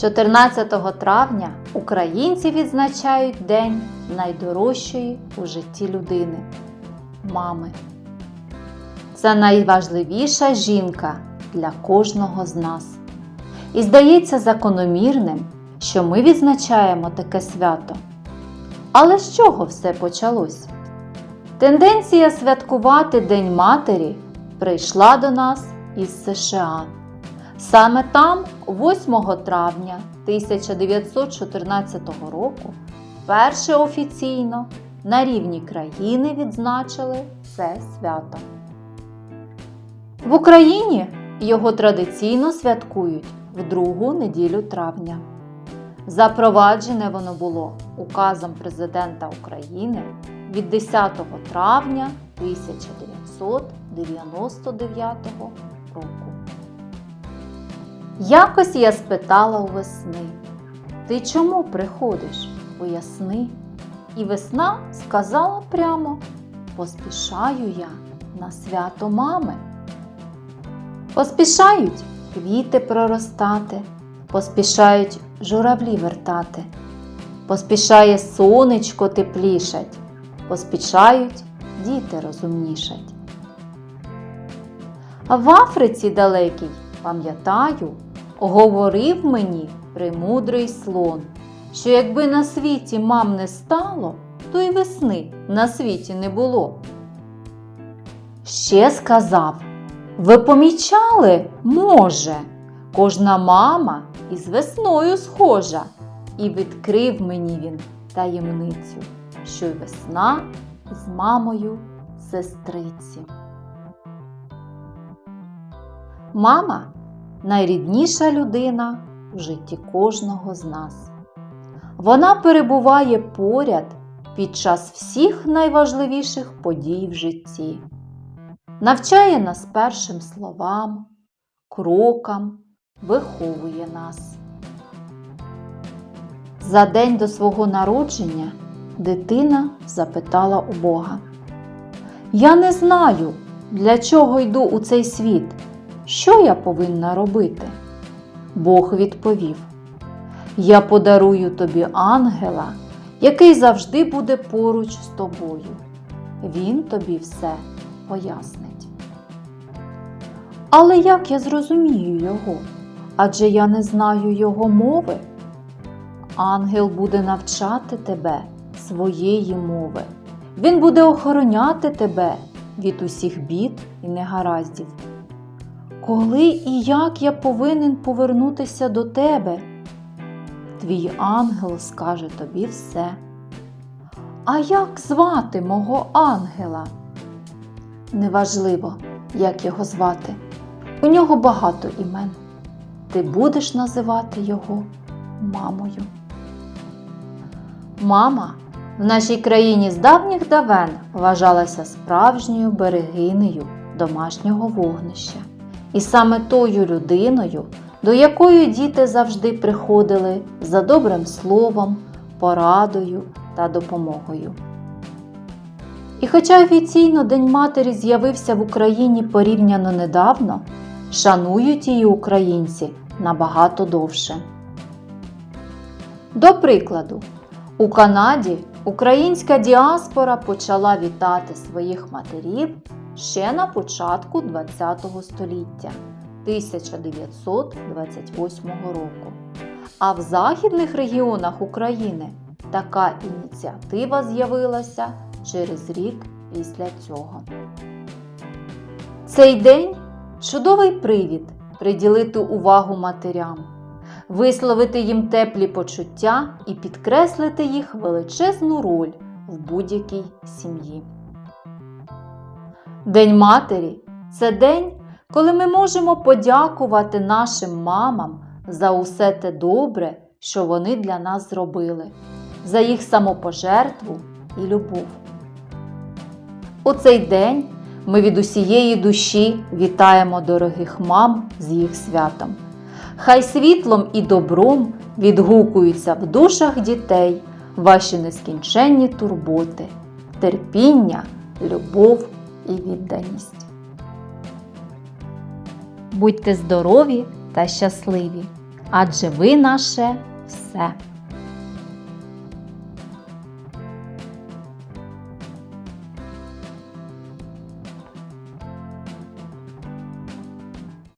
14 травня українці відзначають День найдорожчої у житті людини мами. Це найважливіша жінка для кожного з нас. І здається закономірним, що ми відзначаємо таке свято. Але з чого все почалось? Тенденція святкувати День Матері прийшла до нас із США. Саме там, 8 травня 1914 року, перше офіційно на рівні країни відзначили це свято. В Україні його традиційно святкують в другу неділю травня. Запроваджене воно було указом президента України від 10 травня 1999 року. Якось я спитала у весни, ти чому приходиш? Поясни. І весна сказала прямо: поспішаю я на свято мами. Поспішають квіти проростати, поспішають журавлі вертати, поспішає сонечко теплішать, поспішають діти розумнішать. А в Африці далекій, пам'ятаю, говорив мені премудрий слон, що якби на світі мам не стало, то й весни на світі не було. Ще сказав, ви помічали, може, кожна мама із весною схожа, і відкрив мені він таємницю, що й весна із мамою сестриці. Мама найрідніша людина в житті кожного з нас. Вона перебуває поряд під час всіх найважливіших подій в житті, навчає нас першим словам, крокам, виховує нас. За день до свого народження дитина запитала у Бога: Я не знаю, для чого йду у цей світ. Що я повинна робити? Бог відповів: Я подарую тобі ангела, який завжди буде поруч з тобою. Він тобі все пояснить. Але як я зрозумію його? Адже я не знаю його мови. Ангел буде навчати тебе своєї мови. Він буде охороняти тебе від усіх бід і негараздів. Коли і як я повинен повернутися до тебе? Твій ангел скаже тобі все. А як звати мого ангела? Неважливо, як його звати. У нього багато імен. Ти будеш називати його мамою. Мама в нашій країні з давніх давен вважалася справжньою берегинею домашнього вогнища. І саме тою людиною, до якої діти завжди приходили за добрим словом, порадою та допомогою. І хоча офіційно День Матері з'явився в Україні порівняно недавно, шанують її українці набагато довше. До прикладу, у Канаді українська діаспора почала вітати своїх матерів ще на початку ХХ століття 1928 року. А в західних регіонах України така ініціатива з'явилася через рік після цього. Цей день чудовий привід приділити увагу матерям, висловити їм теплі почуття і підкреслити їх величезну роль в будь-якій сім'ї. День матері це день, коли ми можемо подякувати нашим мамам за усе те добре, що вони для нас зробили, за їх самопожертву і любов. У цей день ми від усієї душі вітаємо дорогих мам з їх святом. Хай світлом і добром відгукуються в душах дітей ваші нескінченні турботи, терпіння, любов і відданість. Будьте здорові та щасливі! адже ви наше все.